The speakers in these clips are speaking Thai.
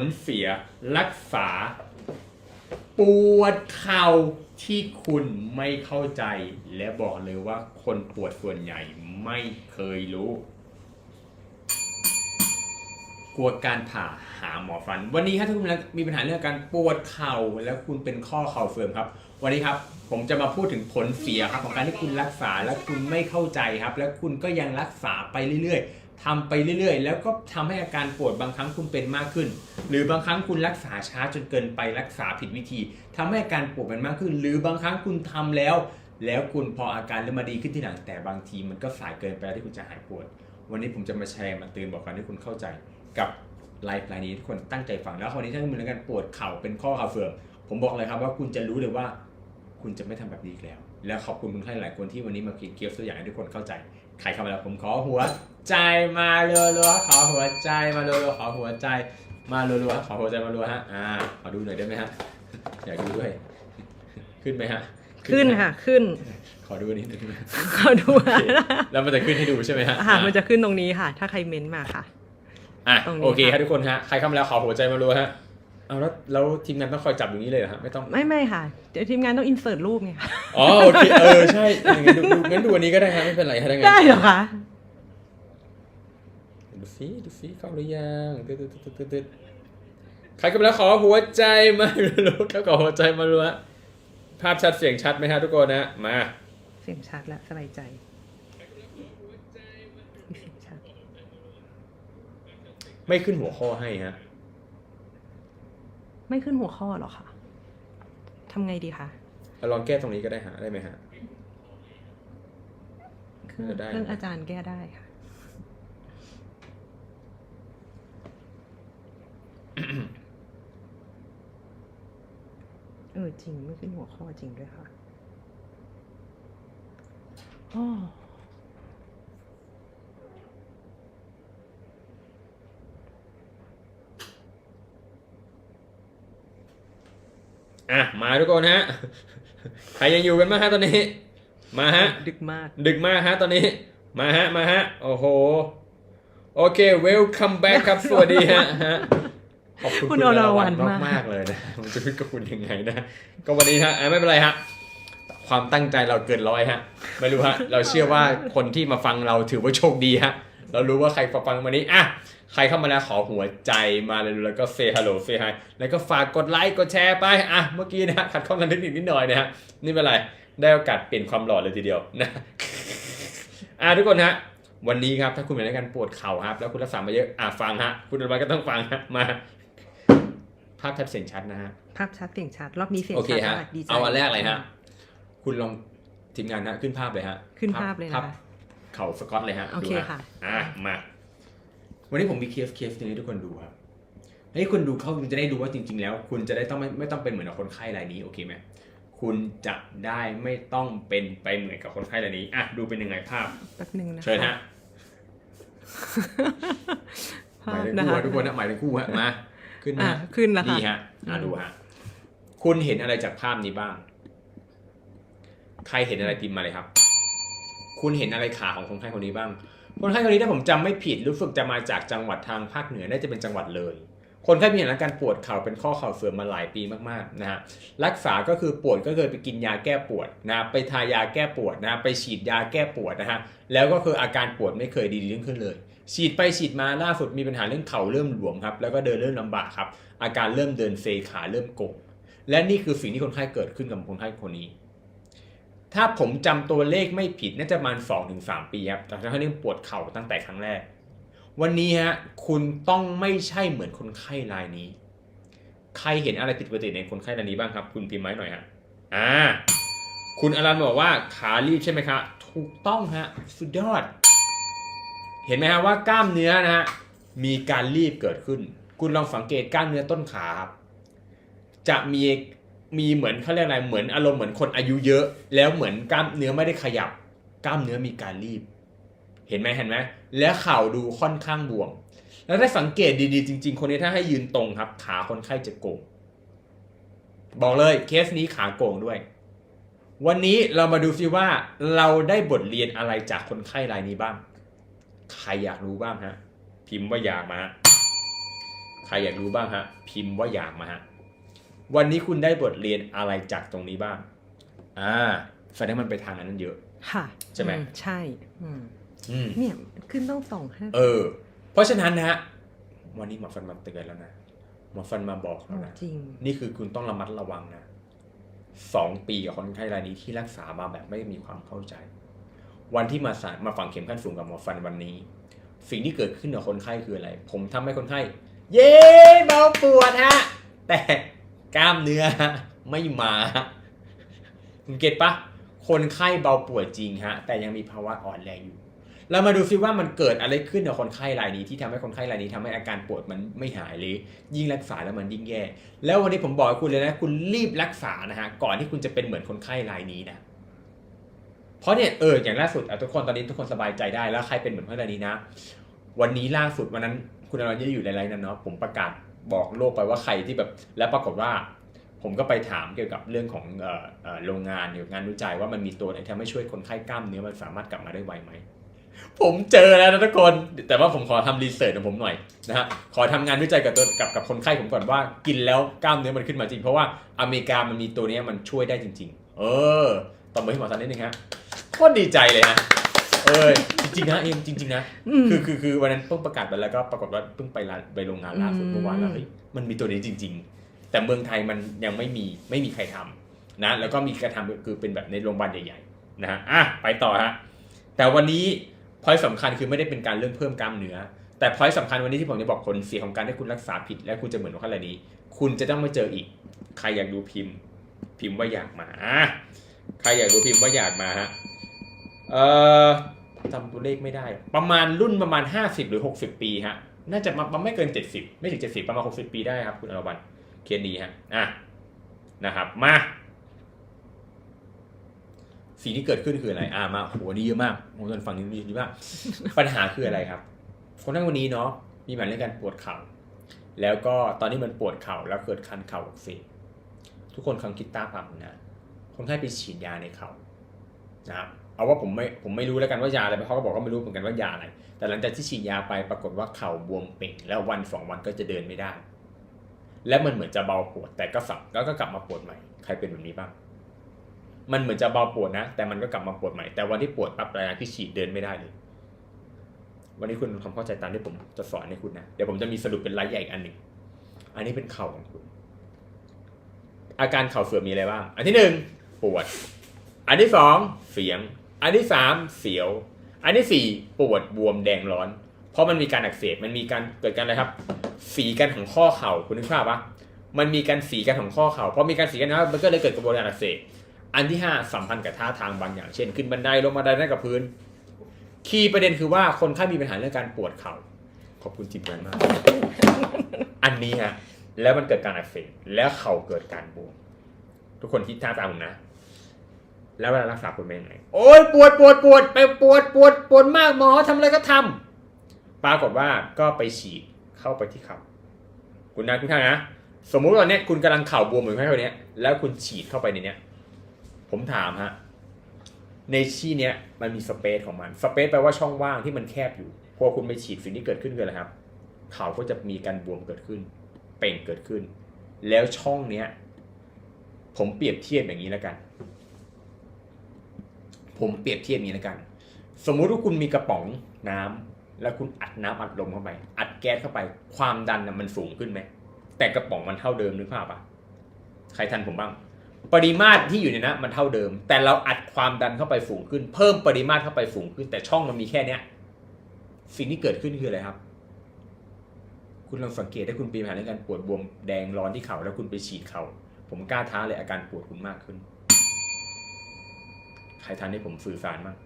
ลเสียรักษา ปวดเข่าที่คุณไม่เข้าใจ และบอกเลยว่าคนปวดส่วนใหญ่ไม่เคยรู้ กลัวการผ่าหาหมอฟัน วันนี้ครับถ้าคุณมีปัญหาเรื่องการปวดเข่าแล้วคุณเป็นข้อเข่าเฟิร์มครับ วันนี้ครับผมจะมาพูดถึงผลเสียครับของการที่คุณรักษาแล้วคุณไม่เข้าใจครับ แล้วคุณก็ยังรักษาไปเรื่อยๆ ทำไปเรื่อยๆ แล้วก็ทำให้อาการปวดบางครั้งคุณเป็นมากขึ้น หรือบางครั้งคุณรักษาช้าจนเกินไปรักษาผิดวิธีทำให้อาการปวดมันมากขึ้น หรือบางครั้งคุณทำแล้ว แล้วคุณพออาการเริ่มมาดีขึ้นที่หลังแต่บางทีมันก็สายเกินไปแล้วที่คุณจะหายปวด วันนี้ผมจะมาแชร์มาเตือนบอกกันให้คุณเข้าใจกับไลฟ์ไลน์นี้ทุกคนตั้งใจฟังแล้ววันนี้ถ้าคุณมีอาการปวดเข่าเป็นข้อเข่าเสื่อมผมบอกเลยครับว่าคุณจะรู้เลยว่า คุณจะไม่ทำแบบนี้อีกแล้ว แล้วขอบคุณคุณท่านหลายคนที่วันนี้มาเขียนเกียร์ตัวอย่างให้ทุกคนเข้าใจ ใครเข้ามาแล้วผมขอหัวใจมาเรัวๆขอหัวใจมาเรัวๆขอหัวใจมาเรัวๆขอหัวใจมาเรัวๆฮะอ่าขอดูหน่อยได้ไหมฮะอยากดูด้วย ขึ้นไหมฮะขึ้นไหมค่ะ ขึ้น ขอดูนิดนึงนะขอดูโอเคแล้วมันจะขึ้นให้ดูใช่ไหมฮะค่ะอ่ามันจะขึ้นตรงนี้ค่ะ ถ้าใครเม้นต์มาค่ะอะตรงนี้โอเคค่ะครับทุกคนฮะใครเข้ามาแล้วขอหัวใจมารัวฮะ เอาแล้วแล้วทีมงานต้องคอยจับอย่างนี้เลยเหรอฮะไม่ต้องไม่ไม่ค่ะเดี๋ยวทีมงานต้องอินเสิร์ตรูปไงค่ะอ๋อโอเคเออใช่อย่างงั้นดูดูงั้นดูอันนี้ก็ได้ฮะไม่เป็นไรฮะถ้างั้นได้เหรอคะดูซิดูซิเข้าหรือยังตึ๊ดตึ๊ดตึ๊ดตึ๊ดตึ๊ดใครเข้ามาแล้วขอหัวใจมารัวครับขอหัวใจมารัวภาพชัดเสียงชัดไหมฮะทุกคนนะมาเสียงชัดแล้วสบายใจมีเสียงชัดไม่ขึ้นหัวข้อให้ฮะ ไม่ขึ้นหัวข้อเหรอคะทำไงดีคะเอาลองแก้ตรงนี้ก็ได้ฮะได้ไหมฮะเครื่องเออได้เครื่องอาจารย์แก้ได้ค่ะเออจริงไม่ขึ้นหัวข้อจริงด้วยค่ะอ๋อ อะมาทุกคนฮะใครยังอยู่กันบ้างฮะตอนนี้ มาฮะ ดึกมาก ดึกมากฮะตอนนี้ มาฮะมาฮะโอ้โหโอเค welcome back ครับสวัสดีฮะฮะขอบคุณคุคุณณออรรววรรรรณณมากมากๆเลยนะมันจะพูดกับคุณยังไงนะก็วันนี้ฮะอะไม่เป็นไรฮะความตั้งใจเราเกินร้อยฮะ ไม่รู้ฮะ เราเชื่อว่าคนที่มาฟังเราถือว่าโชคดีฮะ เรารู้ว่าใครฟังวันนี้อะใครเข้ามาแล้วขอหัวใจมาเลยแล้วก็ say hello say hi แล้วก็ฝากกดไลค์กดแชร์ไปอะเมื่อกี้นะฮะขัดข้องทางเทคนิคนิดหน่อยนะฮะนี่ไม่เป็นไรได้โอกาสเปลี่ยนความหล่อเลยทีเดียวนะอะทุกคนฮะวันนี้ครับถ้าคุณเป็นอาการปวดเข่าครับ แล้วคุณรักษามาเยอะอะฟังฮะ คุณอนุวัฒน์ก็ต้องฟังฮะมา ภาพชัดเสียงชัดนะฮะภาพชัดเสียงชัดรอบนี้เสียงโอเคชัดฮะมากดีใจเอาอันแรกเลยฮะคุณลองทีมงานฮะขึ้นภาพเลยฮะ ขึ้นภาพเลยนะคะ เข่าสกอตเลยฮะโอเคดูฮค่ะ อะมา วันนี้ผมมีเคสเคสหนึงให้ทุกคนดูครับให้คุณดูเขาคุณจะได้ดูว่าจริง ๆ แล้ว คุณจะได้ต้องไม่ไม่ต้องเป็นเหมือนกับคนไข้รายนี้โอเคไหมคุณจะได้ไม่ต้องเป็นไปเหมือนกับคนไข้รายนี้อะดูเป็นยังไงภาพ แป๊บนึงนะคะเชิญฮะหภาพมายถึงนะคู่คะฮะทุกคนนะหมายถึงคู่ฮะมาขึ้นนะอะฮะขึ้นแล้วค่ะ นี่ฮะอะดูฮะคุณเห็นอะไรจากภาพนี้บ้าง ใครเห็นอะไรพิมพ์มาเลยครับ คุณเห็นอะไรขาของคนไข้คนนี้บ้าง คนไข้คนนี้ถ้าผมจำไม่ผิดรู้สึกจะมาจากจังหวัดทางภาคเหนือน่าจะเป็นจังหวัดเลย คนไข้มีอาการปวดเข่าเป็นข้อเข่าเสื่อมมาหลายปีมากๆนะฮะรักษาก็คือปวดก็เคยไปกินยาแก้ปวดนะไปทายาแก้ปวดนะไปฉีดยาแก้ปวดนะฮะแล้วก็คืออาการปวดไม่เคยดีขึ้นขึ้นเลย ฉีดไปฉีดมาล่าสุดมีปัญหาเรื่องเข่าเริ่มหลวมครับแล้วก็เดินเริ่มลำบากครับอาการเริ่มเดินเซขาเริ่มโกงและนี่คือสิ่งที่คนไข้เกิดขึ้นกับคนไข้คนนี้ ถ้าผมจำตัวเลขไม่ผิดน่าจะประมาณ2-3ถึงสปีครับแต่ถ้าเรื่องปวดเข่าตั้งแต่ครั้งแรก วันนี้ฮะคุณต้องไม่ใช่เหมือนคนไข้รายนี้ ใครเห็นอะไรผิดปกติในคนไข้รายนี้บ้างครับ คุณพิมพ์ไม้หน่อยฮะอ่าคุณอรันบอกว่าขารีบใช่ไหมครับถูกต้องฮะสุดยอด เห็นไหมฮะว่ากล้ามเนื้อนะฮะมีการรีบเกิดขึ้น คุณลองสังเกตกล้ามเนื้อต้นขาครับจะมี มีเหมือนเขาเรียกอะไรเหมือนอารมณ์เหมือนคนอายุเยอะ แล้วเหมือนกล้ามเนื้อไม่ได้ขยับ กล้ามเนื้อมีการรีบ เห็นไหมเห็นไหมแล้วเข่าดูค่อนข้างบวม แล้วถ้าสังเกตดีๆ จริง ๆ คนนี้ถ้าให้ยืนตรงครับ ขาคนไข้จะโก่งบอกเลยเคสนี้ขาโก่งด้วย วันนี้เรามาดูซิว่าเราได้บทเรียนอะไรจากคนไข้รายนี้บ้าง ใครอยากรู้บ้างฮะ พิมพ์ว่าอยากมาใครอยากรู้บ้างฮะ พิมพ์ว่าอยากมาฮะ วันนี้คุณได้บทเรียนอะไรจากตรงนี้บ้าง อ่าแสดงมันไปทางนั้นเยอะ ค่ะ ใช่ไหมอืใช่อืมอืมเนี่ยขึ้นต้องสองห้าเออ เพราะฉะนั้นนะฮะวันนี้หมอฟันมาเตือนแล้วนะหมอฟันมาบอกแล้วนะจริงนี่คือคุณต้องระมัดระวังนะสองปีกับคนไข้รายนี้ที่รักษามาแบบไม่มีความเข้าใจ วันที่มาสามาฝังเข็มขั้นสูงกับหมอฟันวันนี้ สิ่งที่เกิดขึ้นกับคนไข้คืออะไร ผมทำให้คนไข้ เย้เบาปวดฮะ แต่ กล้ามเนื้อไม่มาคุณเก็ตปะคนไข้เบาปวดจริงฮะ แต่ยังมีภาวะอ่อนแรงอยู่ เรามาดูซิว่ามันเกิดอะไรขึ้นกับคนไข้รายนี้ที่ทำให้คนไข้รายนี้ทำให้อาการปวดมันไม่หายหรือยิ่งรักษาแล้วมันยิ่งแย่ แล้ววันนี้ผมบอกให้คุณเลยนะ คุณรีบรักษานะฮะก่อนที่คุณจะเป็นเหมือนคนไข้รายนี้นะเพราะเนี่ยเอออย่างล่าสุดอะทุกคนตอนนี้ทุกคนสบายใจได้แล้วใครเป็นเหมือนคนไข้รายนี้นะ วันนี้ล่าสุดวันนั้นคุณอรยอยู่ในไลน์นั้นเนาะผมประกาศ บอกโลกไปว่าใครที่แบบแล้วปรากฏว่า ผมก็ไปถามเกี่ยวกับเรื่องของโรงงานเกี่ยวกับงานวิจัยว่ามันมีตัวไหนที่ทำให้ช่วยคนไข้กล้ามเนื้อมันสามารถกลับมาได้ไวไหมผมเจอแล้วนะทุกคน แต่ว่าผมขอทำรีเสิร์ชของผมหน่อยนะฮะ ขอทำงานวิจัยกับตัวกับกับคนไข้ผมก่อนว่ากินแล้วกล้ามเนื้อมันขึ้นมาจริง เพราะว่าอเมริกามันมีตัวนี้มันช่วยได้จริง ๆ เออตบมือให้หมอสันนิดนึงฮะโคตรดีใจเลยฮะ เออจริงๆนะเอ็มจริง ๆ นะอืมคือคือคือวันนั้นเพิ่งประกาศไปแล้วก็ปรากฏว่าเพิ่งไปร้านไปโรงงานล่าสุดอืมเมื่อวานแล้วเฮ้ยมันมีตัวนี้จริง ๆ แต่เมืองไทยมันยังไม่มีไม่มีใครทำนะแล้วก็มีการทำคือเป็นแบบในโรงพยาบาลใหญ่ๆนะฮะอะไปต่อฮะแต่วันนี้พอยสำคัญคือไม่ได้เป็นการเรื่องเพิ่มกล้ามเนื้อแต่พอยสำคัญวันนี้ที่ผมจะบอกผลเสียของการที่คุณรักษาผิด และคุณจะเหมือนกับอะไรนี้ คุณจะต้องมาเจออีก ใครอยากดูพิมพ์ พิมพ์ว่าอยากมาอะใครอยากดูพิมพ์ว่าอยากมาฮะ เอ่อจำตัวเลขไม่ได้ ประมาณรุ่นประมาณ 50 หรือ 60 ปีฮะ น่าจะมาไม่เกิน 70 ไม่ถึง 70 ประมาณ 60 ปีได้ครับ คุณอรวรรณเคียนดีฮะ อะ นะครับ มา สิ่งที่เกิดขึ้นคืออะไร อ่า มาโหนี่เยอะมากผมตอนฟังนี้เยอะมาก ปัญหาคืออะไรครับ คนทั้งวันนี้เนาะ มีปัญหาเรื่องการปวดเข่า แล้วก็ตอนนี้มันปวดเข่าแล้วเกิดคันเข่าอักเสบทุกคนคำคิดตาปั๊มนะ คนไข้ไปฉีดยาในเข่านะครับ เอาว่าผมไม่ผมไม่รู้แล้วกันว่ายาอะไรเขาก็บอกว่าไม่รู้เหมือนกันว่ายาอะไร แต่หลังจากที่ฉีดยาไปปรากฏว่าเข่าบวมเป่ง แล้ววันสองวันก็จะเดินไม่ได้ และมันเหมือนจะเบาปวด แต่ก็สับแล้วก็กลับมาปวดใหม่ใครเป็นแบบนี้บ้าง มันเหมือนจะเบาปวดนะ แต่มันก็กลับมาปวดใหม่แต่วันที่ปวดปั๊บหลังจากที่ฉีดเดินไม่ได้เลยวันนี้คุณทำความเข้าใจตามที่ผมจะสอนให้คุณนะเดี๋ยวผมจะมีสรุปเป็นรายใหญ่อีกอันหนึ่งอันนี้เป็นเข่าของคุณ อาการเข่าเสื่อมมีอะไรบ้าง อันที่หนึ่งปวด อันที่สองเสียง อันที่สามเสียว อันที่สี่ปวดบวมแดงร้อน เพราะมันมีการอักเสบมันมีการเกิดการอะไรครับฝีกันของข้อเข่าคุณนึกภาพปะมันมีการฝีกันของข้อเข่าเพราะมีการฝีกันนะมันก็เลยเกิดกระบวนการอักเสบอันที่ห้าสัมพันธ์กับท่าทางบางอย่าง เช่น ขึ้นบันไดลงบันไดนั่งกับพื้น คีย์ประเด็นคือว่าคนไข้มีปัญหาเรื่องการปวดเข่าขอบคุณทีมงานมาก อันนี้ฮะแล้วมันเกิดการอักเสบแล้วเข่าเกิดการบวมทุกคนคิดท่าตามผมนะ แล้วเวลารักษาปวดเป็นยังไง โอ้ยปวดปวดปวดไปปวดปวดปวดมากหมอทำอะไรก็ทำปรากฏว่าก็ไปฉีดเข้าไปที่เข่าคุณนะคุณท่านนะ สมมุติว่าตอนเนี้ยคุณกำลังเข่าบวมเหมือนแค่คนนี้ยแล้วคุณฉีดเข้าไปในเนี้ย ผมถามฮะ ในที่เนี้ยมันมีสเปซของมัน สเปซแปลว่าช่องว่างที่มันแคบอยู่ พอคุณไปฉีดสิ่งที่เกิดขึ้นคืออะไรครับ เข่าก็จะมีการบวมเกิดขึ้น เป่งเกิดขึ้น แล้วช่องเนี้ย ผมเปรียบเทียบอย่างนี้แล้วกัน ผมเปรียบเทียบนี้แล้วกัน สมมุติว่าคุณมีกระป๋องน้ำแล้วคุณอัดน้ำอัดลมเข้าไป อัดแก๊สเข้าไป ความดันมันสูงขึ้นไหมแต่กระป๋องมันเท่าเดิมนึกภาพปะใครทันผมบ้าง ปริมาตรที่อยู่ในนั้นมันเท่าเดิม แต่เราอัดความดันเข้าไปสูงขึ้น เพิ่มปริมาตรเข้าไปสูงขึ้น แต่ช่องมันมีแค่เนี้ยสิ่งที่เกิดขึ้นคืออะไรครับ คุณลองสังเกตถ้าคุณปีปัญหาเรื่องการปวดบวมแดงร้อนที่เข่าแล้วคุณไปฉีดเข่าผมกล้าท้าเลยอาการปวดคุณมากขึ้น ใครทันให้ผมสื่อสารบ้าง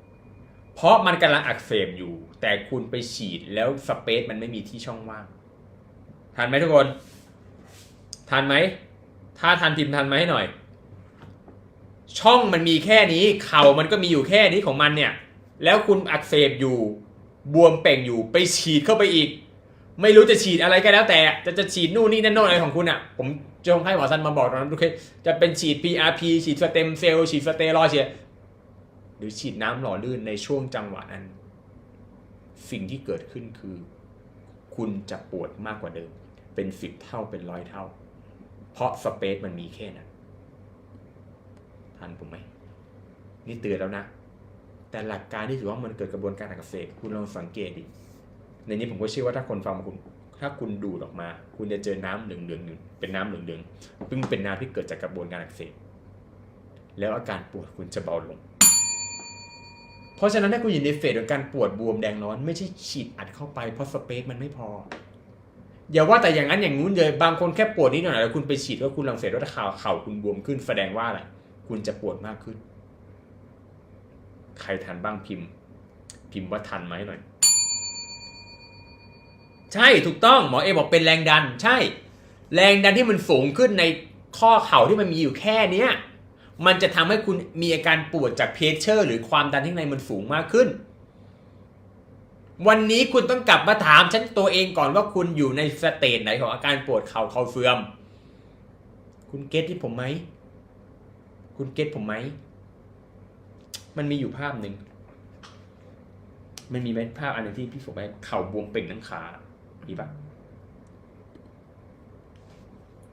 เพราะมันกำลังอักเสบอยู่ แต่คุณไปฉีดแล้วสเปซมันไม่มีที่ช่องว่างทันไหมทุกคน ทันไหม ถ้าทันพิมพ์ทันไหมให้หน่อย ช่องมันมีแค่นี้ เข่ามันก็มีอยู่แค่นี้ของมันเนี่ย แล้วคุณอักเสบอยู่ บวมเป่งอยู่ ไปฉีดเข้าไปอีก ไม่รู้จะฉีดอะไรก็แล้วแต่ จะจะฉีดนู่นนี่นั่นโน่นอะไรของคุณอะ ผมจะให้หมอสันมาบอกตอนนั้นโอเคจะเป็นฉีด PRP ฉีดสเต็มเซลล์ฉีดสเตียรอยด์ฉีด รือฉีดน้ำหล่อลื่นในช่วงจังหวะนั้น สิ่งที่เกิดขึ้นคือ คุณจะปวดมากกว่าเดิม เป็นสิบเท่าเป็นร้อยเท่า เพราะสเปซมันมีแค่นั้นทันผมไหมนี่เตือนแล้วนะ แต่หลักการที่ถือว่ามันเกิดกระบวนการอักเสบคุณลองสังเกตดิในนี้ผมก็เชื่อว่าถ้าคนฟังคุณ ถ้าคุณดูดออกมา คุณจะเจอน้ำเหลืองๆเป็นน้ำเหลืองๆซึ่งเป็นน้ำที่เกิดจากกระบวนการอักเสบแล้วอาการปวดคุณจะเบาลง เพราะฉะนั้นถ้าคุณอยู่ในเฟสของการปวดบวมแดงร้อน ไม่ใช่ฉีดอัดเข้าไปเพราะสเปซมันไม่พอ อย่าว่าแต่อย่างนั้นอย่างงู้นเลย บางคนแค่ปวดนิดหน่อยแล้วคุณไปฉีดว่าคุณลังเสร็จว่าถ้าเข่าเข่าคุณบวมขึ้นแสดงว่าอะไร คุณจะปวดมากขึ้น ใครทันบ้างพิมพ์ พิมพ์ว่าทันไหมหน่อย ใช่ถูกต้องหมอเอบอกเป็นแรงดัน ใช่ แรงดันที่มันสูงขึ้นในข้อเข่าที่มันมีอยู่แค่เนี้ย มันจะทำให้คุณมีอาการปวดจากเพชเชอร์ หรือความดันที่ในมันสูงมากขึ้น วันนี้คุณต้องกลับมาถามฉันตัวเองก่อนว่าคุณอยู่ในสเตจไหนของอาการปวดเข่าเข่าเสื่อม คุณเก็ตที่ผมไหม คุณเก็ตผมไหม มันมีอยู่ภาพหนึ่ง มันมีภาพอันหนึงที่พี่ส่งไปเข่าบวมเป่งทั้งขามีปะ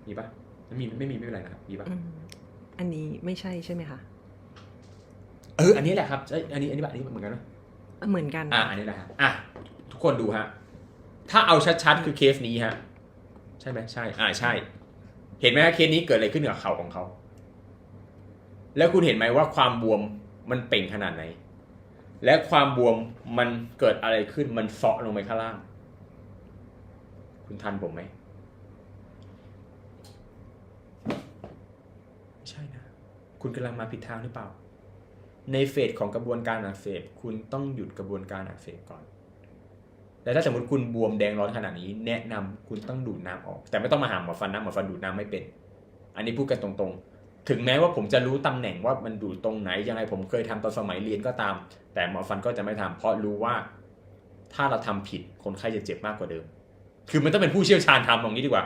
มีปะไม่มีไม่มีไม่เป็นไรนะครับมีปะ อืมอันนี้ไม่ใช่ใช่ไหมคะเอออันนี้แหละครับเอ้ยอันนี้อันนี้แบบอันนี้เหมือนกันนะเหมือนกัน อะอันนี้แหละฮะอะทุกคนดูฮะถ้าเอาชัดๆคือเคสนี้ฮะใช่ไหมใช่ อ่าใช่ เห็นไหมฮะเคสนี้เกิดอะไรขึ้นกับเข่าของเขา แล้วคุณเห็นไหมว่าความบวมมันเป่งขนาดไหน และความบวมมันเกิดอะไรขึ้นมันเซาะลงไปข้างล่าง คุณทันผมไหม ไม่ ใช่นะ คุณกำลังมาผิดทางหรือเปล่า ในเฟสของกระบวนการอักเสบ คุณต้องหยุดกระบวนการอักเสบก่อนแต่ถ้าสมมติคุณบวมแดงร้อนขนาดนี้ แนะนำคุณต้องดูดน้ำออก แต่ไม่ต้องมาหาหมอฟันนะหมอฟันดูดน้ำไม่เป็น อันนี้พูดกันตรงๆ ถึงแม้ว่าผมจะรู้ตำแหน่งว่ามันดูดตรงไหนยังไงผมเคยทำตอนสมัยเรียนก็ตาม แต่หมอฟันก็จะไม่ทำเพราะรู้ว่าถ้าเราทำผิดคนไข้จะเจ็บมากกว่าเดิม คือมันต้องเป็นผู้เชี่ยวชาญทำตรงนี้ดีกว่า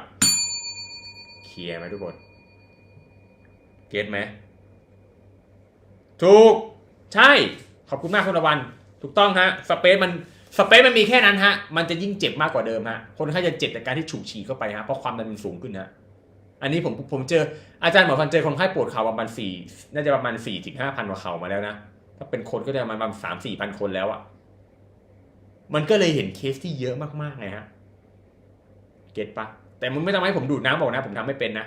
เคลียร์ไหมทุกคน เก็ตไหมถูก ใช่ ขอบคุณมากคุณละวัน ถูกต้องฮะ สเปซมัน สเปซมันมีแค่นั้นฮะ มันจะยิ่งเจ็บมากกว่าเดิมฮะ คนไข้จะเจ็บจากการที่ฉุกฉี่เข้าไปฮะ เพราะความดันมันสูงขึ้นฮะ อันนี้ผมผมเจออาจารย์หมอฟันเจอคนไข้ปวดเข่าประมาณสี่น่าจะประมาณสี่ถึงห้าพันกว่าเข่ามาแล้วนะ ถ้าเป็นคนก็จะประมาณสามสี่พันคนแล้วอะมันก็เลยเห็นเคสที่เยอะมากๆไงฮะ เก็ตปะแต่มึงไม่ต้องให้ผมดูดน้ำบอกนะ ผมทำไม่เป็นนะ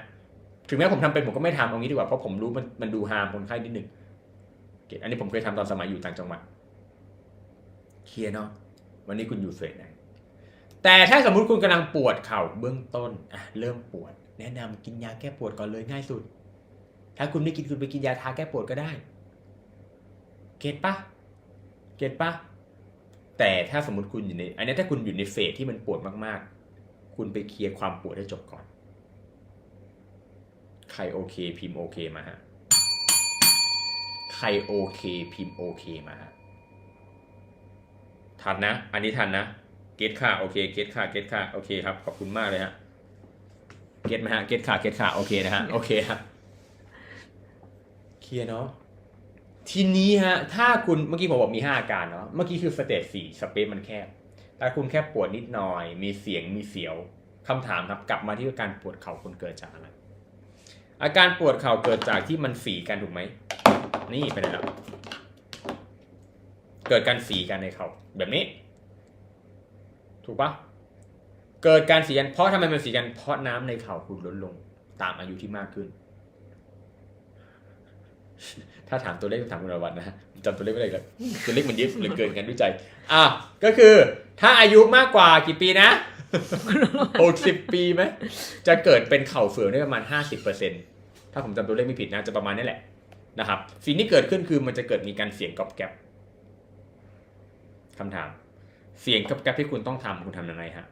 ถึงแม้ผมทำเป็นผมก็ไม่ทำเอางี้ดีกว่าเพราะผมรู้มันมันดูฮามคนไข้นิดหนึ่งเกตอันนี้ผมเคยทำตอนสมัยอยู่ต่างจังหวัดเคลียร์เนาะวันนี้คุณอยู่เฟสไหนแต่ถ้าสมมุติคุณกำลังปวดเข่าเบื้องต้นอะเริ่มปวด แนะนำกินยาแก้ปวดก่อนเลยง่ายสุด ถ้าคุณไม่กินคุณไปกินยาทาแก้ปวดก็ได้ เก็ตปะเก็ตปะแต่ถ้าสมมติคุณอยู่ในอันนี้ถ้าคุณอยู่ในเฟสที่มันปวดมากๆ คุณไปเคลียร์ความปวดให้จบก่อน ใครโอเค พิมพ์โอเคมาฮะ ใครโอเค พิมพ์โอเคมาฮะ ทันนะ อันนี้ทันนะ เก็ตค่ะโอเค เก็ตค่ะเก็ตค่ะโอเคครับ ขอบคุณมากเลยฮะ เก็ตไหมฮะ เก็ตค่ะเก็ตค่ะโอเคนะฮะ โอเคฮะเคลียร์เนาะ ทีนี้ฮะ ถ้าคุณเมื่อกี้ผมบอกมีห้าอาการเนาะ เมื่อกี้คือสเตจสี่สเปซมันแคบ ถ้าคุณแค่ปวดนิดหน่อย มีเสียง มีเสียวคำถามครับ กลับมาที่อาการปวดเข่าคุณเกิดจากอะไร อาการปวดเข่าเกิดจากที่มันฝีกันถูกไหม นี่ไปไหนแล้วเกิดการฝีกันในเข่าแบบนี้ ถูกปะเกิดการฝีกันเพราะทำไมมันฝีกันเพราะน้ำในเข่าคุณลดลง ตามอายุที่มากขึ้น ถ้าถามตัวเลขถามคุณรวัตนะจำตัวเลขไม่ได้เลยตัวเลขมันเยอะเหลือเกินงานวิจัยอะก็คือ ถ้าอายุมากกว่ากี่ปีนะ หกสิบปีไหมจะเกิดเป็นเข่าเสื่อมได้ประมาณห้าสิบเปอร์เซ็นตถ้าผมจำตัวเลขไม่ผิดนะจะประมาณนี้แหละนะครับสิ่งที่เกิดขึ้นคือมันจะเกิดมีการเสียงกรอบแกรบคำถาม เสียงกรอบแกรบที่คุณต้องทำคุณทำยังไงฮะ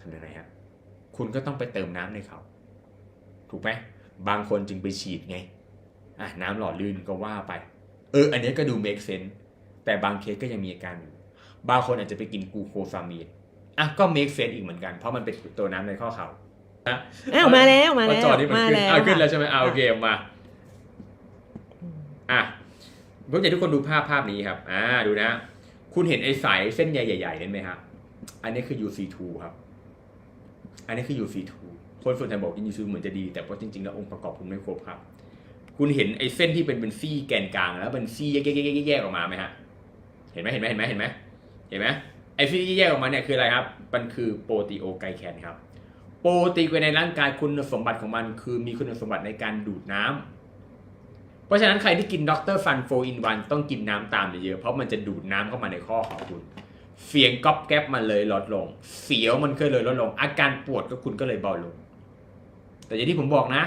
ทำยังไงฮะคุณก็ต้องไปเติมน้ำในเขา ถูกไหมบางคนจึงไปฉีดไงอะน้ำหล่อลื่นก็ว่าไป เออ อันนี้ก็ดู make sense แต่บางเคสก็ยังมีอาการอยู่ บางคนอาจจะไปกินกลูโคซามีนอะก็ make sense อีกเหมือนกันเพราะมันเป็นตัวน้ำในข้อเข่าอ้าวมาแล้วมาว่าแล้วจอนี่มันมาขึ้นแล้วอะขึ้นแล้วค่ะใช่ไหมอะโอเคมาอืมอะผมอยากให้ทุกคนดูภาพภาพนี้ครับ อ่าดูนะ คุณเห็นไอ้สายเส้นใยใหญ่ๆนั่นไหมครับอันนี้คือ UC2 ครับ อันนี้คือ UC2 คนส่วนใหญ่บอกกิน UC เหมือนจะดี แต่ว่าจริงๆแล้วองค์ประกอบคุณไม่ครบครับ คุณเห็นไอ้เส้นที่เป็นเป็นซี่แกนกลาง แล้วเป็นซี่แยกๆๆๆๆออกมาไหมฮะ เห็นไหมเห็นไหมเห็นไหมเห็นไหม เห็นไหมไอ้ที่แยกออกมาเนี่ยคืออะไรครับ มันคือโปรตีโอไกแคนครับ โปรตีนในร่างกายคุณสมบัติของมัน คือมีคุณสมบัติในการดูดน้ำเพราะฉะนั้นใครที่กินด็อกเตอร์ฟันโฟอินวันต้องกินน้ำตามเยอะๆเพราะมันจะดูดน้ำเข้ามาในข้อของคุณ เสียงก๊อบแก๊บมันเลยลดลง เสียวมันก็เลยลดลง อาการปวดก็คุณก็เลยเบาลง แต่อย่างที่ผมบอกนะ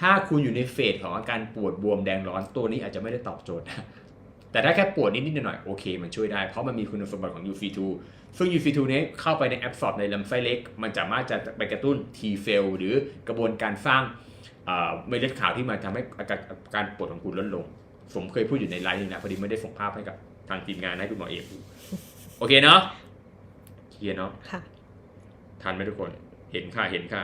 ถ้าคุณอยู่ในเฟสของอาการปวดบวมแดงร้อนตัวนี้อาจจะไม่ได้ตอบโจทย์นะ แต่ถ้าแค่ปวดนิดๆหน่อยๆโอเค มันช่วยได้ เพราะมันมีคุณสมบัติของ UC2 ซึ่ง UC2 นี้เข้าไปในแอบสอบในลำไส้เล็ก มันสามารถจะไปกระตุ้น T เซลล์หรือกระบวนการสร้างเอ่อเม็ดเลือดขาวที่มันทำให้อาการอาการปวดของคุณลดลง ผมเคยพูดอยู่ในไลน์นึงนะ พอดีไม่ได้ส่งภาพให้กับทางทีมงานให้คุณหมอเอกดูโอเคเนาะเคลียร์เนาะค่ะทันไหมทุกคน เห็นค่ะเห็นค่ะ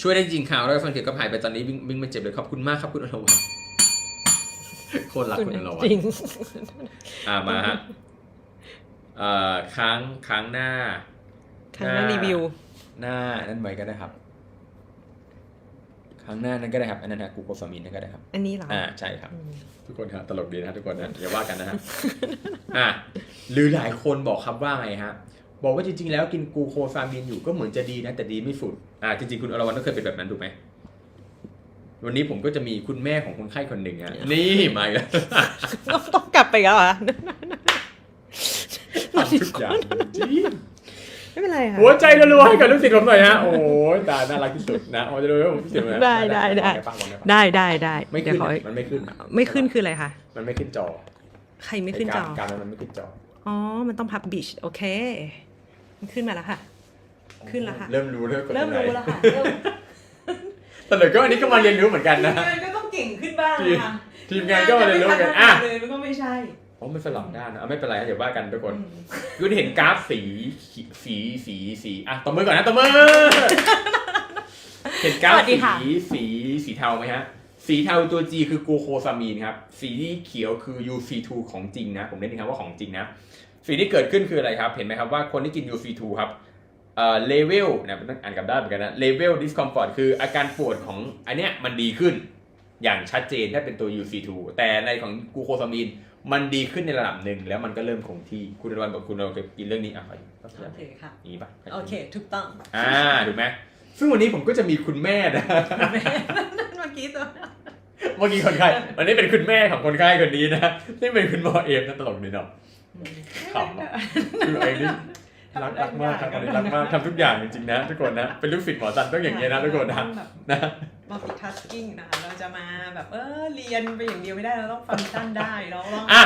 ช่วยได้จริงข่าวแล้วฟังเถียงกับหายไปตอนนี้วิ่งวิ่งไม่เจ็บเลยขอบคุณมากครับคุณอรวรรณ โคตรรักคุณอรวรรจริณง อ่ามาฮะเอ่อค้างค้างหน้าครั้งหน้ารีวิว หน้านั่นไว้ก็ได้ครับ ครั้งหน้านั้นก็ได้ครับ อันนั้นนะกูโคซามินนั่นก็ได้ครับ อันนี้เหรออ่าใช่ครับ อืมทุกคนครับตลกดีนะฮะทุกคนนะอย่าว่ากันนะฮะ อะหรือหลายคนบอกครับว่าไงฮะ บอกว่าจริงๆ แล้วกินกลูโคซามินอยู่ก็เหมือนจะดีนะ แต่ดีไม่สุดอ่าจริงๆ คุณอรวรรณก็เคยเป็นแบบนั้นถูกไหม วันนี้ผมก็จะมีคุณแม่ของคนไข้คนหนึ่งฮะนี่มาอีกแล้วต้องต้องกลับไปแล้วเหรอะทำทุกอย่างจริงไม่เป็นไรค่ะหัวใจรัวๆให้กับลูกศิษย์ผมหน่อยฮะโอ้ยตาน่ารักที่สุดนะโอ้จะดูว่าผมพิเศษไหมได้ได้ได้วางปะวางปะได้ได้ได้ไม่เดี๋ยขึ้วนขออะมันไม่ขึ้นไม่ขึ้นคืออะไรคะมันไม่ขึ้นจอ ใครไม่ขึ้นจอการการมันไม่ขึ้นจออ๋อ มันต้องพับบิชโอเค มันขึ้นมาแล้วค่ะ ขึ้นแล้วค่ะ เริ่มรู้เริ่มกดเริ่มตงไหนรู้แล้วค่ะ เริ่มแต่เดี๋ยวก็อันนี้ก็มาเรียนรู้เหมือนกันนะ ทีมงานก็ต้องเก่งขึ้นบ้างทีมค่ะทีมงานก็มาเรียนรู้กันอะเลยมันก็ไม่ใช่อ๋อมันสลับด้านนะเอาไม่เป็นไรนะเดี๋ยวว่ากันทุกคนอืมคุณเห็นกราฟสีสีสีสีอะตบมือก่อนนะตบมือ เห็นกราฟสวัสดีสีค่ะสีสีเทาไหมฮะ สีเทาตัว G คือกลูโคซามีนครับ สีเขียวคือ UC2 ของจริงนะ ผมเน้นนะครับว่าของจริงนะ สิ่งที่เกิดขึ้นคืออะไรครับ เห็นไหมครับว่าคนที่กิน UC2 ครับ เอ่อเลเวลนะต้องอ่านกลับด้านเหมือนกันนะเลเวลดิสคอมฟอร์ตคืออาการปวดของอันเนี้ยมันดีขึ้น อย่างชัดเจนถ้าเป็นตัว UC2 แต่ในของกลูโคซามีนมันดีขึ้นในระดับหนึ่งแล้วมันก็เริ่มคงที่คุณอรวรรณบอกคุณเราเคยกินเรื่องนี้อะขออีกสักอย่างโอเคค่ะอย่างนี้ปะโอเคถูกต้องอ่าถูกไหมซึ่งวันนี้ผมก็จะมีคุณแม่นะแม่เมื่อกี้ตัวเมื่อกี้คนไข้วันนี้เป็นคุณแม่ของคนไข้คนนี้นะซึ่งเป็นคุณหมอเอมนะตลกดีเนาะขำอะคือไอ้นี่ รักรักมากครับอันนี้รักมากทำทุกอย่างจริงๆนะทุกคนนะเป็นลูกศิษย์หมอจันต้องอย่างเงี้ยนะทุกคนนะแบบนะมัลติทัสกิ้งนะคะเราจะมาแบบเออเรียนไปอย่างเดียวไม่ได้เราต้องฟังก์ชันได้เราต้องอะ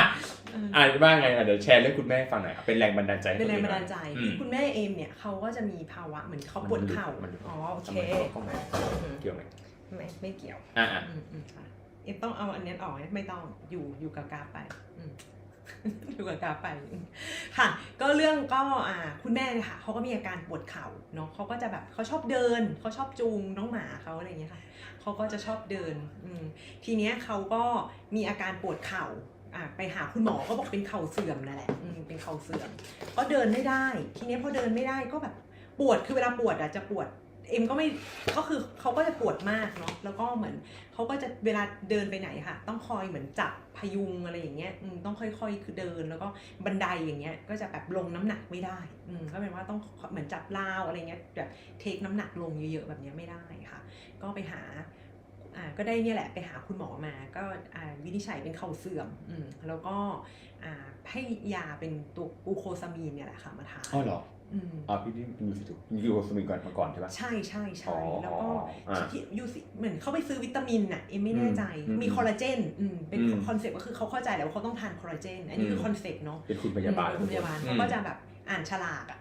เอออะว่าไงอะเดี๋ยวแชร์เรื่องคุณแม่ให้ฟังหน่อยครับเป็นแรงบันดาลใจให้เป็นแรงบันดาลใจอืมคุณแม่เอมเนี่ยเขาก็จะมีภาวะเหมือนเขาปวดเข่ามันหลุดอ๋อโอเคทำไมเขาเข้ามาเกี่ยวไหมไม่ไม่เกี่ยวอะอะอืมอืมค่ะเอ็มต้องเอาอันนี้ออกไหมไม่ต้องอยู่อยู่กับกราฟไป อืมอยู่กับกราฟไปค่ะ ก็เรื่องก็อ่าคุณแม่เนี่ยค่ะเขาก็มีอาการปวดเข่าเนาะเขาก็จะแบบเขาชอบเดินเขาชอบจูงน้องหมาเขาอะไรอย่างเงี้ยค่ะเขาก็จะชอบเดินอืมทีเนี้ยเขาก็มีอาการปวดเข่าอ่าไปหาคุณหมอก็บอกเป็นเข่าเสื่อมนั่นแหละอืมเป็นเข่าเสื่อม ก็เดินไม่ได้ ทีเนี้ยพอเดินไม่ได้ก็แบบปวดคือเวลาปวดอะจะปวด เอ็มก็ไม่ก็คือเขาก็จะปวดมากเนาะแล้วก็เหมือนเขาก็จะเวลาเดินไปไหนค่ะ ต้องคอยเหมือนจับพยุงอะไรอย่างเงี้ยอืมต้องค่อยๆคือเดินแล้วก็บันไดอย่างเงี้ยก็จะแบบลงน้ำหนักไม่ได้อืมก็เป็นว่าต้องเหมือนจับราวอะไรเงี้ยแบบเทคน้ำหนักลงเยอะๆแบบเนี้ยไม่ได้ค่ะ ก็ไปหาอ่าก็ได้เนี่ยแหละไปหาคุณหมอมาก็อ่าวินิจฉัยเป็นเข่าเสื่อมอืมแล้วก็อ่าให้ยาเป็นตัวกูโคซามีนเนี่ยแหละค่ะมาทานอ๋อเหรอ อืมอ๋อพี่นี่ยูสิถูกยูสมินก่อนมาก่อนใช่ปะ ใช่ใช่อ๋ใช่อแล้วก็อ่าที่ยูสิเหมือนเขาไปซื้อวิตามินน่ะเอ็มไม่แน่ใจอืมมีคอลลาเจนอืมเป็นอืมคอนเซ็ปต์ก็คือเขาเข้าใจแหล้วว่าเขาต้องทานคอลลาเจนอันนี้คือมคอนเซ็ปต์เนาะ เป็นคุณพยาบาล อืมเป็นคุณพยาบาลอืมเขาก็จะแบบอ่านฉลากอะ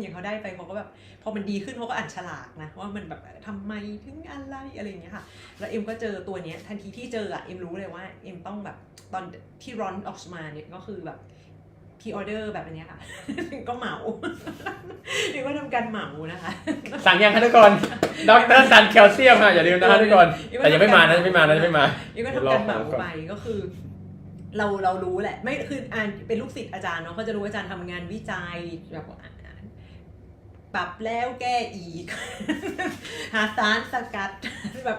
อย่างเขาได้ไปเขาก็แบบพอมันดีขึ้นเขาก็อ่านฉลากนะว่ามันแบบทำไมถึงอะไรอะไรอย่างเงี้ยค่ะ แล้วเอ็มก็เจอตัวเนี้ยทันทีที่เจออะเอ็มรู้เลยว่าเอ็มต้องแบบตอนที่ร้อนออกมาเนี่ยก็คือแบบพีออเดอร์แบบอันเนี้ยค่ะ ก็เหมา เรียกว่าทำการเหมานะคะ สั่งยังคะทุกคนดรซันแคลเซียมค่ะอย่าลืมนะคะทุกคนแต่ยังไม่มานะยังไม่มานะยังไม่มานี่ก็ทำการเหมาไปก็คือ เราเรารู้แหละ ไม่คืออ่านเป็นลูกศิษย์อาจารย์เนาะก็จะรู้ว่าอาจารย์ทำงานวิจัยแบบว่าอ่านปรับแล้วแก้อีก หาสารสกัดแบบ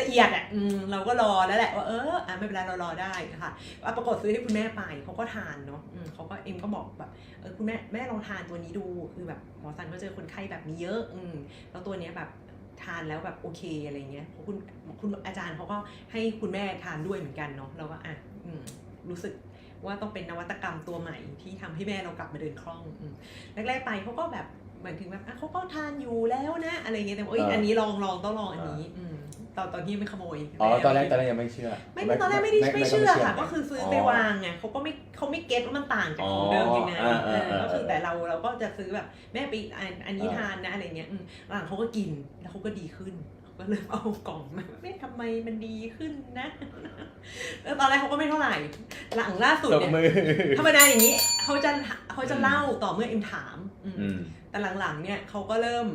ละเอียดอะอืมเราก็รอแล้วแหละว่าเอออะไม่เป็นไรเรารอได้ค่ะว่าปรากฏซื้อให้คุณแม่ไปเขาก็ทานเนาะอืมเขาก็เอ็มก็บอกแบบเออคุณแม่แม่ลองทานตัวนี้ดูคือแบบหมอสันก็เจอคนไข้แบบนี้เยอะอืมแล้วตัวเนี้ยแบบทานแล้วแบบโอเคอะไรเงี้ยเพราะคุณคุณอาจารย์เขาก็ให้คุณแม่ทานด้วยเหมือนกันเนาะเราก็อะอืมรู้สึกว่าต้องเป็นนวัตกรรมตัวใหม่ที่ทำให้แม่เรากลับมาเดินคล่องอืมแรกๆไปเขาก็แบบเหมือนถึงแบบอะเขาก็ทานอยู่แล้วนะอะไรเงี้ยแต่ว่าเอ้ยเอออัอันนี้ลองลองต้องลองอันนี้อืม ตอนตอนที่ไม่ขโมยอ๋อตอนแรกตอนแรกยังไม่เชื่อ ไม่ไม่ตอนแรกไม่ได้ไม่เชื่อค่ะไก็คือซื้อไปวางไงเขาก็ไม่เขาไม่เก็ตว่ามันต่างจากของเดิมยังไงอ๋ออ่าเออ่าอก็คืออ่าแต่เราเราก็จะซื้อแบบแม่ไปอันอันนี้อ่าทานนะอะไรเงี้ยอืมหลังเขาก็กินแล้วเขาก็ดีขึ้นเขาก็เริ่มเอากล่องมาแม่ทำไมมันดีขึ้นนะ แล้วตอนแรกเขาก็ไม่เท่าไหร่ หลังล่าสุดตบเนี่ยมือธรรมดาอย่างนี้เขาจะเขาจะเล่าต่อเมื่อเอ็มถามอืมอืมแต่หลังๆเนี่ยเขาก็เริ่ม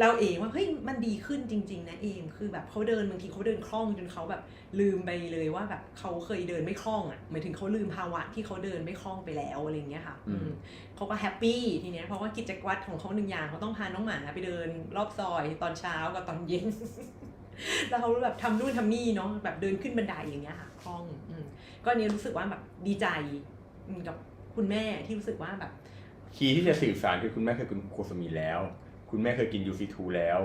เราเองว่าเฮ้ยมันดีขึ้นจริง ๆ นะเอมคือแบบเขาเดินบางทีเขาเดินคล่องจนเขาแบบลืมไปเลยว่าแบบเขาเคยเดินไม่คล่องอะหมายถึงเขาลืมภาวะที่เขาเดินไม่คล่องไปแล้วอะไรอย่างเงี้ยค่ะอืมอืมเขาก็แฮปปี้ทีเนี้ยเพราะว่ากิจวัตรของเขาหนึ่งอย่างเขาต้องพาน้องหมาไปเดินรอบซอยตอนเช้ากับตอนเย็นแล้วเขาแบบทำนู่นทำนี่เนาะแบบเดินขึ้นบันไดอย่างเงี้ยค่ะคล่องอืมก็อันนี้รู้สึกว่าแบบดีใจอืมกับคุณแม่ที่รู้สึกว่าแบบคีย์ที่จะสื่อสารคือคุณแม่เคยกินโคสมีแล้ว คุณแม่เคยกินยูซีทูแล้ว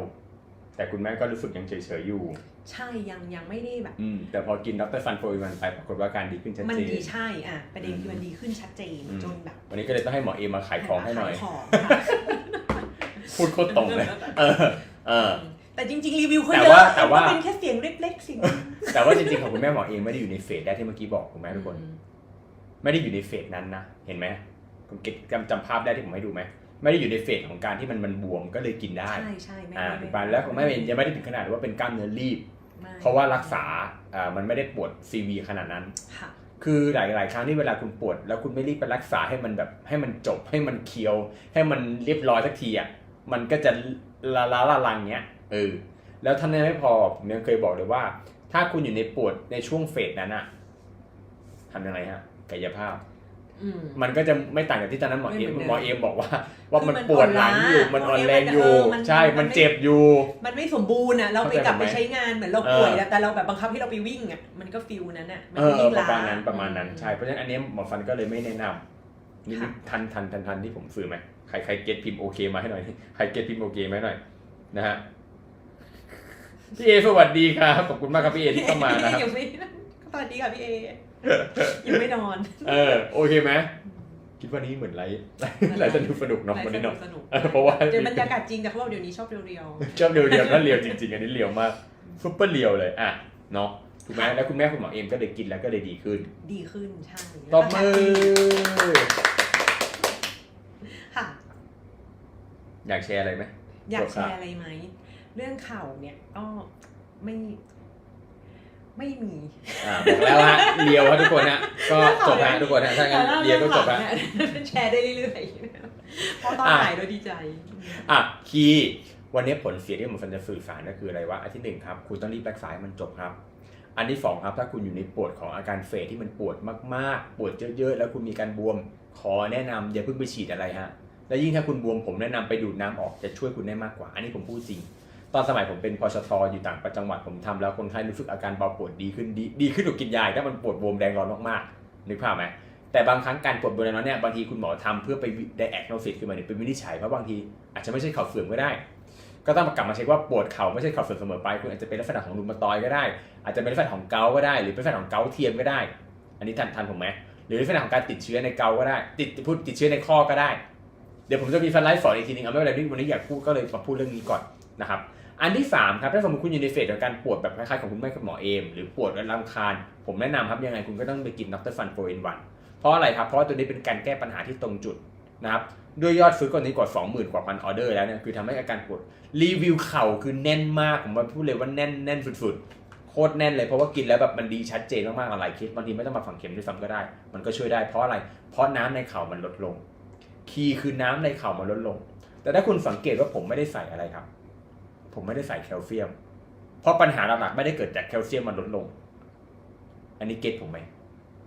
แต่คุณแม่ก็รู้สึกยังเฉยๆอยู่ ใช่ยังยังไม่ได้แบบ อืมแต่พอกินดรฟันโฟยมันไปปรากฏว่าการดีขึ้นชัดมันเจดีนใช่อะประเด็นคือมันดีขึ้นชัดเจนอืมจนแบบ วันนี้ก็เลยต้องให้หมอเอมาขายของให้หน่อยขายของพูดโคตรตรงเลย เออ เออ แต่จริงๆ รีวิวเขาแต่เยอะว่าแต่ว่าก็เป็นแค่เสียงเล็กๆเสียงแต่ว่าจริงๆของคุณแม่หมอเองไม่ได้อยู่ในเฟสแรกที่เมื่อกี้บอกถูกไหมทุกคน ไม่ได้อยู่ในเฟสนั้นนะ เห็นไหมคุณเก็ตจำจำภาพได้ที่ผมให้ดูไหม ไม่ได้อยู่ในเฟสของการที่มันมันบวมก็เลยกินได้ใช่ใช่ไม่อ่าไม่ถูกปะแล้วของแม่เองยังไม่ได้ถึงขนาดว่าเป็นกล้ามเนื้อรีบไม่เพราะว่ารักษาอ่ามันไม่ได้ปวดซีวีขนาดนั้นค่ะคือหลายๆครั้งที่เวลาคุณปวด แล้วคุณไม่รีบไปรักษาให้มันแบบให้มันจบให้มันเคียว ให้มันเรียบร้อยสักทีอะมันก็จะละละละลังเงี้ยเออแล้วท่านนั้นไม่พอผมยังเคยบอกเลยว่า ถ้าคุณอยู่ในปวดในช่วงเฟสนั้นอะทำยังไงฮะกายภาพอื มมันก็จะไม่ต่างจากที่ตอนนั้นหมอเอมไม่เหมือนเดิมหมอเอมบอกว่า ว่ามันคือมันปวดหลังอยู่อ่อนล้ามันอ่อนแรงอยู่เออมันใช่มันมันไม่เจ็บอยู่ มันไม่สมบูรณ์อะเราไปเข้าใจกลับไปผมไหมใช้งานเหมือนเราเออป่วยอะแต่เราแบบบังคับให้เราไปวิ่งอะมันก็ฟิลนั้นอะมัเออยิ่งประล้มาณนั้นประมาณนั้นอืใช่เพราะฉะนั้นอันนี้หมอฟันก็เลยไม่แนะนำนี่ค่ะทันทันทันทันที่ผมสื่อไหมใครใครเก็ตพิมพ์โอเคมาให้หน่อยใครเก็ตพิมพ์โอเคมาให้หน่อยนะฮะพี่เอสวัสดีครับขอบคุณมากครับพี่เอที่เข้ามานะครับยังไม่สวัสดีค่ะพี่เอ ยังไม่นอน เออโอเคไหมคิดว่านี้เหมือนไลฟ์ไลฟ์สนุกสนุกเนาะวันนี้เนาะสนุกเออเพราะว่าเดี๋ยวบรรยากาศจริงแต่เขาบอกเดี๋ยวนี้ชอบเรียวชอบเรียวๆก็เรียวจริงๆอันนี้เรียวมากซุปเปอร์เรียวเลยอะเนาะถูกไหมแล้วคุณแม่คุณหมอเอมก็เลยกินแล้วก็เลยดีขึ้นๆดีขึ้นใช่ตบมือค่ะอยากแชร์อะไรไหมอยากตัวแชข่าวร์อะไรไหมเรื่องเข่าเนี่ยก็ไม่ ไม่มีอ่าบอกแล้วฮะเรียวฮะทุกคนฮะก็จบฮะทุกคนฮะถ้างั้นเรียวก็จบฮะแต่ว่าเรื่องหลังเนี่ยแชร์ได้เรื่อยๆเพราะตอนอะถ่ายเราดีใจ อะคีย์วันนี้ผลเสียที่ผมฟันจะสื่อสารก็คืออะไรวะอันที่หนึ่งครับ คุณต้องรีบรักษาให้มันจบครับ อันที่สองครับ ถ้าคุณอยู่ในปวดของอาการเฟสที่มันปวดมากๆ ปวดเยอะๆ แล้วคุณมีการบวม ขอแนะนำอย่าเพิ่งไปฉีดอะไรฮะ และยิ่งถ้าคุณบวมผมแนะนำไปดูดน้ำออกจะช่วยคุณได้มากกว่า อันนี้ผมพูดจริง ตอนสมัยผมเป็นพชทอยู่ต่างประจังหวัดผมทำแล้วคนไข้รู้สึกอาการเบาปวดดีขึ้นดีดีขึ้นกว่ากินยาถ้ามันปวดบวมแดงร้อนมากๆนึกภาพไหมแต่บางครั้งการปวดบวมแดงร้อนเนี่ยบางทีคุณหมอทำเพื่อไปไดแอกโนซิสคือหมายถึงเป็นวินิจฉัยเพราะบางทีอาจจะไม่ใช่เข่าเสื่อมก็ได้ ก็ต้องกลับมาเช็คว่าปวดเข่าไม่ใช่เข่าเสื่อมเสมอไปคุณอาจจะเป็นลักษณะของรูมาตอยก็ได้ อาจจะเป็นลักษณะของเกาก็ได้ หรือเป็นลักษณะของเกาเทียมก็ได้ อันนี้ทันทันผมไหมหรือลักษณะของการติดเชื้อในเกาก็ได้ ติดพูดติดเชื้อในข้อก็ได้เดี๋ยวผมจะมีฟันไลฟ์สอนอีกทีนึงเอาไม่เป็นไรวันนี้อยากพูดก็เลยมาพูดเรื่องนี้ก่อนนะครับ อันที่ 3 ครับถ้าสมมติคุณอยู่ในเฟสของการปวดแบบคล้ายๆของคุณแม่กับหมอเอม หรือปวดและลำคาญ ผมแนะนำครับยังไงคุณก็ต้องไปกินดรฟันโฟเอนวันเพราะอะไรครับเพราะตัวนี้เป็นการแก้ปัญหาที่ตรงจุดนะครับด้วยยอดซื้อก่อนนี้กว่า 20,000 กว่าพันออเดอร์แล้วเนี่ยคือทำให้อาการปวดรีวิวเข่าคือแน่นมากผมว่าพูดเลยว่าแน่นแน่นสุดๆ โคตรแน่นเลยเพราะว่ากินแล้วแบบมันดีชัดเจนมากๆหลายเคสบางทีไม่ต้องมาฝังเข็มด้วยซ้ำก็ได้ มันก็ช่วยได้เพราะอะไร เพราะน้ำในเข่ามันลดลง คีย์คือน้ำในเข่ามันลดลง แต่ถ้าคุณสังเกตว่าผมไม่ได้ใส่อะไรครับ ผมไม่ได้ใส่แคลเซียม เพราะปัญหาหลักๆไม่ได้เกิดจากแคลเซียมมันลดลง อันนี้เก็ตผมไหม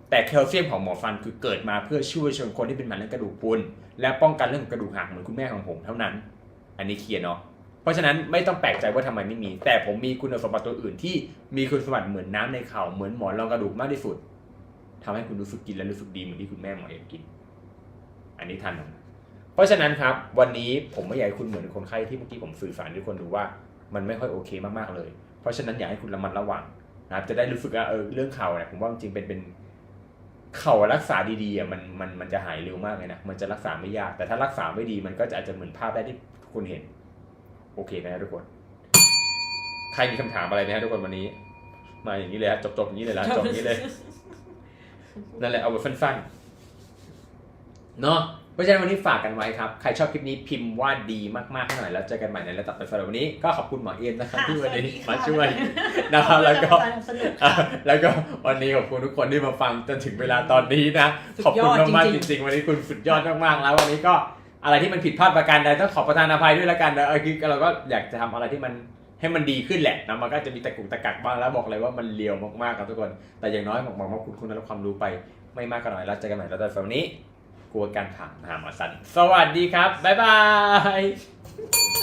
แต่แคลเซียมของหมอฟันคือเกิดมาเพื่อช่วยชนคนที่เป็นมันและกระดูกพุนและป้องกันเรื่องกระดูกหักเหมือนคุณแม่ของผมเท่านั้น อันนี้เคลียร์เนาะเพราะฉะนั้นไม่ต้องแปลกใจว่าทำไมไม่มี แต่ผมมีคุณสมบัติตัวอื่นที่มีคุณสมบัติเหมือนน้ำในเข่าเหมือนหมอนรองกระดูกมากที่สุดทำให้คุณรู้สึกกินและรู้สึกดีเหมือนที่คุณแม่หมอเอ็มกิน อันนี้ทันนะ เพราะฉะนั้นครับวันนี้ผมไม่อยากให้คุณเหมือนคนไข้ที่เมื่อกี้ผมสื่อสารให้ทุกคนดูว่ามันไม่ค่อยโอเคมากๆเลย เพราะฉะนั้นอยากให้คุณระมัดระวังนะครับจะได้รู้สึกว่าเออเรื่องเข่าเนี่ยผมว่าจริงๆเป็นเป็นเข่ารักษาดีๆอะมันมันมันจะหายเร็วมากเลยนะมันจะรักษาไม่ยากแต่ถ้ารักษาไม่ดีมันก็จะอาจจะเหมือนภาพได้ที่คุณเห็น โอเคไหมครับทุกคน ใครมีคำถามอะไรไหมครับทุกคนวันนี้ มาอย่างนี้เลยครับจบๆอย่างนี้เลยละจบอย่างนี้เลยนั่นแหละเอาไว้สั้นๆเนาะเพ ราะฉะนั้นวันนี้ฝากกันไว้ครับ ใครชอบคลิปนี้พิมพ์ว่าดีมากๆให้หน่อยแล้วเจอกันใหม่ในระดับต่อไปสำหรับวันนี้ก็ขอบคุณหมอเอ็มนะครับค่ะที่วันนี้สวัสดีค่ะมาช่วยนะครับแล้วก็สนุกอะค่ะแล้วก็วันนี้ขอบคุณทุกคนที่มาฟังจนถึงเวลาตอนนี้นะสุดขอบคุณยอดมากๆจจริงๆริง ๆ วันนี้คุณสุดยอดมากๆแล้ววันนี้ก็อะไรที่มันผิดพลาดประการใดต้องขอประทานอภัยด้วยละกันนะเออคือเราก็อยากจะทำอะไรที่มันให้มันดีขึ้นแหละนะมันก็จะมีตะกุกตะกักบ้างแล้วบอกเลยว่ามันเลียวมากๆครับทุกคน แต่อย่างน้อยบอกว่าคุณคุณได้รับความรู้ไปไม่มากก็น้อยแล้วเจอกันใหม่แล้วแต่วันนี้ กลัวการถามหามาสันสวัสดีครับ บ๊ายบาย